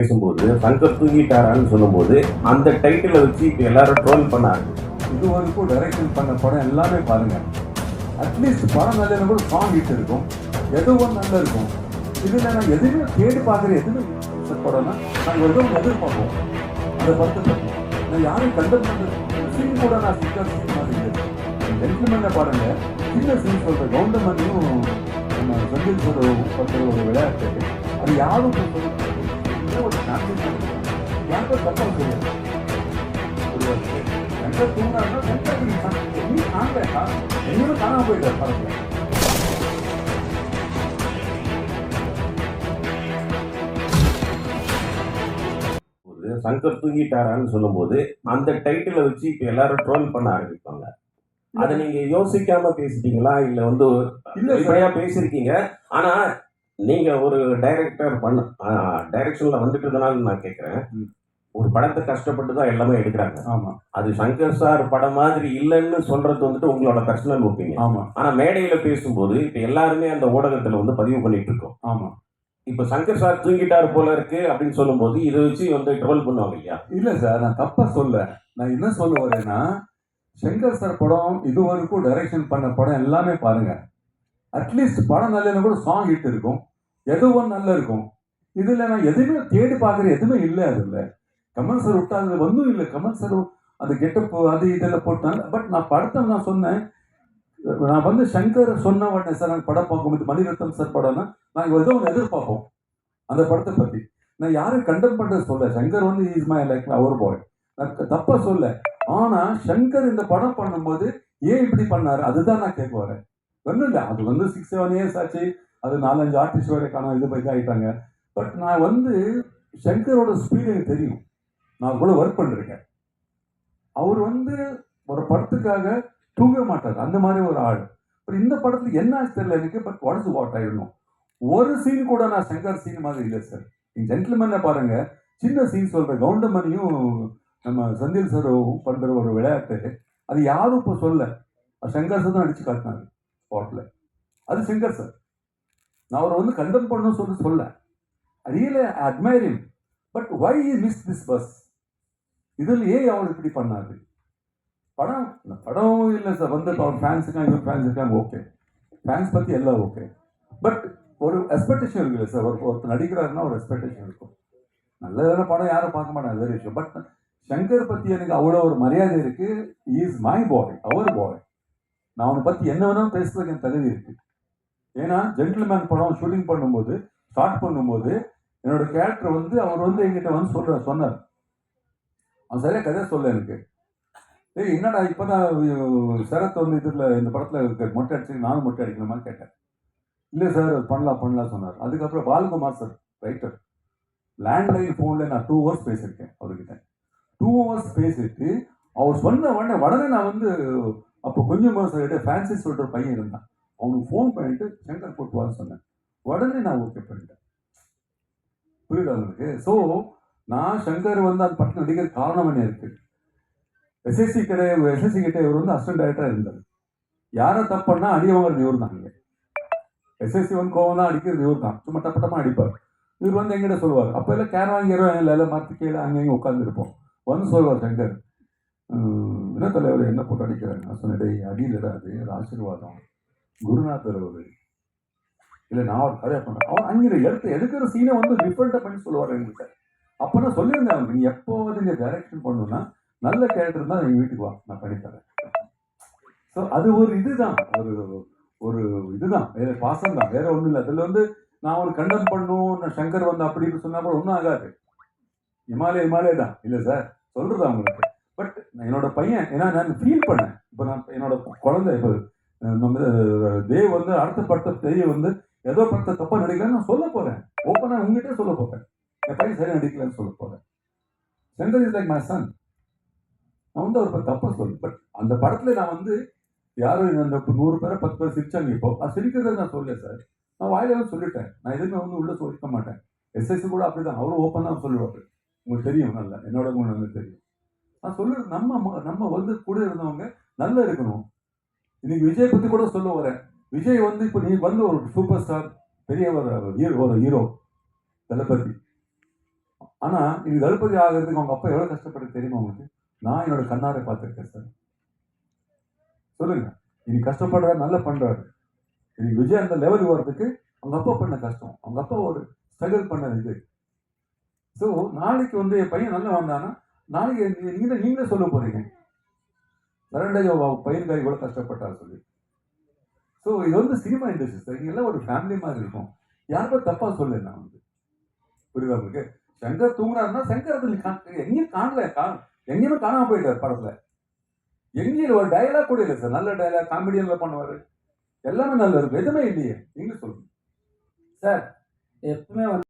பேசும்போது சங்கர் தூங்கிட்டாரான்னு சொல்லும்போது அந்த டைட்டிலை வச்சு இப்போ எல்லாரும் ட்ரோல் பண்ணாரு இது வரைக்கும் டைரக்ஷன் பண்ண படம் எல்லாமே பாருங்க. அட்லீஸ்ட் படம் நல்ல கூட சாங் ஹிட் இருக்கும். ஏதோ ஒன்று நல்லா இருக்கும். இதில் நான் எதுவுமே தேடி பார்க்குற எதுவுமே படம்னா நாங்கள் ஏதோ ஒன்று எதிர்பார்ப்போம். அந்த படத்தை நான் யாரும் கண்டெம் பண்ணுறது சீன் கூட நான் சிக்கல் சீன் மாதிரி இல்லை. ஜென்டில்மேனை பாருங்க. சின்ன சீன் சொல்கிற கவுண்டமணியும் நம்ம சந்தில் சொல்கிற படுத்துற ஒரு விளையாட்டு. அது யாரும் ஒரு சாம்பியன் யாருக்கும் தப்பாக சொல்லுவாங்க எங்க தூங்காருன்னா சென்டர் நீ காண்பேக்கா எங்கேயும் காணாம போயிட்டார் படத்துல ஒரு சங்கர் தூங்கிட்டாரான்னு சொல்லும்போது அந்த டைட்டிலை வச்சு இப்போ எல்லாரும் ட்ரோல் பண்ண ஆரம்பிப்பாங்க. அதை நீங்க யோசிக்காம பேசிட்டீங்களா? இல்ல வந்து இல்ல பேசியிருக்கீங்க? ஆனா நீங்க ஒரு டைரக்டர் பண்ண டைரக்ஷன்ல வந்துட்டதுனால நான் கேட்கறேன். ஒரு படத்தை கஷ்டப்பட்டு தான் எல்லாமே எடுக்கிறாங்க. ஆமா. அது சங்கர் சார் படம் மாதிரி இல்லைன்னு சொல்றது வந்துட்டு உங்களோட பர்சனல் ஒப்பீனியன் ஆமா. ஆனா மேடையில பேசும்போது இப்ப எல்லாருமே அந்த ஊடகத்துல வந்து பதிவு பண்ணிட்டு இருக்கோம். ஆமா. இப்ப சங்கர் சார் தூங்கிட்டாரு போல இருக்கு அப்படின்னு சொல்லும்போது இதை வச்சு வந்து ட்ரோல் பண்ணுவாங்க இல்லையா? இல்ல சார் நான் தப்பா சொல்ல. நான் என்ன சொல்ல வரேன்னா சங்கர் சார் படம் இது வரைக்கும் டைரக்ஷன் பண்ண படம் எல்லாமே பாருங்க. அட்லீஸ்ட் படம் நல்ல கூட சாங் ஹிட் இருக்கும். ஏதோ ஒன்று நல்லா இருக்கும்? இதில் நான் எதுவுமே தேடி பார்க்குற எதுவுமே இல்லை அதில் கமல் சார் விட்டா ஒன்றும் இல்லை. கமல் சார் அந்த கெட்டப்பு அது இதெல்லாம் போட்டாங்க. பட் நான் படத்தை நான் சொன்னேன். நான் வந்து சங்கர் சொன்ன உடனே சார் நான் படம் பார்க்கும்போது மணிரத்னம் சார் படம்னா நாங்கள் ஏதோ ஒன்று எதிர்பார்ப்போம். அந்த படத்தை பற்றி நான் யாரும் கண்டம் பண்ணுறது சொல்ல? சங்கர் வந்து இஸ் மை லைக் அவர் பாய் நான் தப்பாக சொல்ல. ஆனால் சங்கர் இந்த படம் பண்ணும்போது ஏன் இப்படி பண்ணாரு? அதுதான் நான் கேட்க வரேன் ஒன்றும் இல்லை. அது வந்து சிக்ஸ் செவன் இயர்ஸ் ஆச்சு. அது நாலஞ்சு ஆர்டிஸ்ட் வரை காணோம் இது போய் ஆகிட்டாங்க பட் நான் வந்து சங்கரோட ஸ்பீடு எனக்கு தெரியும். நான் கூட ஒர்க் பண்ணிருக்கேன். அவர் வந்து ஒரு படத்துக்காக தூங்க மாட்டார். அந்த மாதிரி ஒரு ஆள். பட் இந்த படத்தில் என்ன ஆச்சு தெரியல எனக்கு பட் வாட் வாட் ஆயிடணும் ஒரு சீன் கூட நான் சங்கர் சீன் மாதிரி இல்லை சார் நீங்கள் ஜென்டில்மேனை பாருங்க. சின்ன சீன் சொல்கிறேன் கவுண்டமணியும் நம்ம செந்தில் சார் பண்ற ஒரு விளையாட்டு. அது யாரும் இப்போ சொல்ல சங்கர் சார் தான் அடிச்சு காட்டினாரு. ஸ்பாட்டில் அது சங்கர் சார் நான் அவரை வந்து கண்டம் பண்ணணும் சொல்லி சொல்ல. Really admiring but why miss this bus இதில் ஏன் அவர் இப்படி பண்ணாரு படம் படம் இல்லை சார் வந்து அவர் ஃபேன்ஸ் இருக்காங்க இவர் ஃபேன்ஸ் இருக்காங்க ஓகே ஃபேன்ஸ் பற்றி எல்லாம் ஓகே பட் ஒரு எக்ஸ்பெக்டேஷன் இருக்குல்ல சார் ஒரு ஒருத்தர் நடிக்கிறாருன்னா ஒரு எக்ஸ்பெக்டேஷன் இருக்கும். நல்ல நல்லதான படம் யாரும் பார்க்க மாட்டாங்க நல்ல விஷயம். பட் சங்கர் பற்றி எனக்கு அவ்வளோ ஒரு மரியாதை இருக்கு. Is my boy our boy நான் அவனை பற்றி என்ன வேணாலும் பேசுறதுக்கு எனக்கு தகுதி இருக்குது ஏன்னா ஜென்டில்மேன் படம் ஷூட்டிங் பண்ணும்போது ஸ்டார்ட் பண்ணும்போது என்னோட கேரக்டர் வந்து அவர் வந்து என்கிட்ட வந்து சொல்ற சொன்னார். அவன் சரியா கதை சொல்ல எனக்கு. ஏய் என்னடா இப்போ தான் சரத் வந்து இதில் இந்த படத்தில் இருக்க மொட்டை அடிச்சு நானும் மொட்டை அடிக்கணுமான்னு கேட்டேன் இல்லை சார் பண்ணலாம் பண்ணலாம் சொன்னார். அதுக்கப்புறம் பாலகுமார் சார் ரைட்டர் லேண்ட்லைன் ஃபோனில் நான் டூ ஹவர்ஸ் பேசியிருக்கேன் அவர்கிட்ட. டூ ஹவர்ஸ் பேசிட்டு அவர் சொன்ன உடனே உடனே நான் வந்து அப்போ கொஞ்சம் சார் ஃபேன்சி சொல்கிற பையன் இருந்தான். அவனுக்கு ஃபோன் பண்ணிட்டு சங்கர் போட்டு வான்னு சொன்னேன். உடனே நான் ஓகே பண்ணிட்டேன். புரியுதா உங்களுக்கு? ஸோ நான் சங்கர் வந்து அந்த படத்தில் நடிக்கிற காரணம் என்ன இருக்கு? எஸ்எஸ்சி கிட்ட எஸ்எஸ்சி கிட்ட இவர் வந்து அசிஸ்டன்ட் டைரக்டராக இருந்தார். யாரை தப்புன்னா அடியவங்க இவர் தான் இங்கே. எஸ்எஸ்சி வந்து கோவம் தான் அடிக்கிறது இவர் தான் சும்மா டப்பட்டமாக அடிப்பார். இவர் வந்து எங்கிட்ட சொல்லுவார். அப்போ எல்லாம் கேர் வாங்கிடுவோம் இல்லை எல்லாம் மரத்து கீழே அங்கே இங்கே உட்காந்துருப்போம் வந்து சொல்லுவார் சங்கர். என்ன தலைவர் என்ன போட்டு அடிக்கிறாங்க நான் சொன்னேன் "டேய், அடியிலடா அது. ஆசீர்வாதம். குருநாதர் அவர் இல்லை நான் ஒரு கதையை பண்ணேன் அவர் அங்கே எடுத்து எடுக்கிற சீனை வந்து டிஃப்ரெண்ட்டாக பண்ணி சொல்லுவார் எங்கிட்ட அப்போ நான் சொல்லியிருந்தேன் அவனுக்கு நீ எப்போ வந்து இங்கே டைரக்ஷன் பண்ணணும்னா நல்ல கேரக்டர் தான் எங்கள் வீட்டுக்கு வா நான் பண்ணித்தரேன். ஸோ அது ஒரு இதுதான். ஒரு ஒரு இதுதான். வேற பாசம் தான். வேற ஒன்றும் இல்லை. அதில் வந்து நான் ஒரு கண்டம் பண்ணும் நான் சங்கர் வந்து அப்படின்னு சொன்னா கூட ஒன்றும் ஆகாது. இமாலய இமாலய தான். இல்லை சார் சொல்றது அவங்களுக்கு. பட் என்னோட பையன் ஏன்னா நான் ஃபீல் பண்ணேன். இப்போ நான் என்னோட குழந்தை இப்போ நம்ம தேவ் வந்து அடுத்த படத்தை தெரிய வந்து ஏதோ படத்தை தப்பாக நடிக்கலன்னு நான் சொல்ல போறேன். ஓப்பனா உங்ககிட்ட சொல்ல போறேன். என் பையன் சரியாக நடிக்கலன்னு சொல்ல போறேன். Center is like my son நான் வந்து அவர் தப்பாக சொல்லு. பட் அந்த படத்துல நான் வந்து யாரும் அந்த நூறு பேரை பத்து பேர் சிரிச்சாங்க இப்போ. அது சிரிக்கிறத நான் சொல்லல சார் நான் வாயில வந்து சொல்லிட்டேன். நான் எதுவுமே வந்து உள்ளே சொல்லிக்க மாட்டேன். எஸ்எஸ்சி கூட அப்படிதான். அவரும் ஓப்பன் தான் சொல்லுவார். உங்களுக்கு தெரியும் நல்லா. என்னோட குணம் தெரியும். நான் சொல்லுறது நம்ம நம்ம வந்து கூட இருந்தவங்க நல்லா இருக்கணும். இன்னைக்கு விஜய் பற்றி கூட சொல்ல வரேன். விஜய் வந்து இப்போ நீ வந்து ஒரு சூப்பர் ஸ்டார் பெரிய ஒரு ஹீரோ ஒரு ஹீரோ தளபதி. ஆனால் இது தளபதி ஆகிறதுக்கு அவங்க அப்பா எவ்வளோ கஷ்டப்பட்டு தெரியுமா உங்களுக்கு? நான் என்னோட கண்ணாரை பார்த்துருக்கேன் சார் சொல்லுங்க. இன்னைக்கு கஷ்டப்படுறாரு நல்லா பண்ணுறாரு இன்னைக்கு விஜய் அந்த லெவல் வர்றதுக்கு அவங்க அப்பா பண்ண கஷ்டம். அவங்க அப்பா ஒரு ஸ்ட்ரகிள் பண்ண இது. ஸோ நாளைக்கு வந்து என் பையன் நல்லா வந்தானா. நாளைக்கு நீ- நீங்க நீங்களே சொல்ல போறீங்க. சரண்டேஜ் பயிர்காய் இவ்வளோ கஷ்டப்பட்டார் சொல்லி. ஸோ இது வந்து சினிமா இண்டஸ்ட்ரி சார் எல்லாம் ஒரு ஃபேமிலி மாதிரி இருக்கும். யாருக்கும் தப்பாக சொல்லு நான் வந்து. புரியுதா உங்களுக்கு? சங்கர் தூங்குறாருன்னா சங்கர் அதில் கா- எங்கேயும் காணல காண எங்கேயுமே காணாமல் போயிட்டார் படத்தில். எங்கேயும் ஒரு டயலாக் கூட இல்லை சார் நல்ல டயலாக் காமெடியன்ல பண்ணுவார். எல்லாமே நல்லா இருக்கும் எதுவுமே இல்லையே. நீங்க சொல்லுங்க. எப்பவுமே வந்து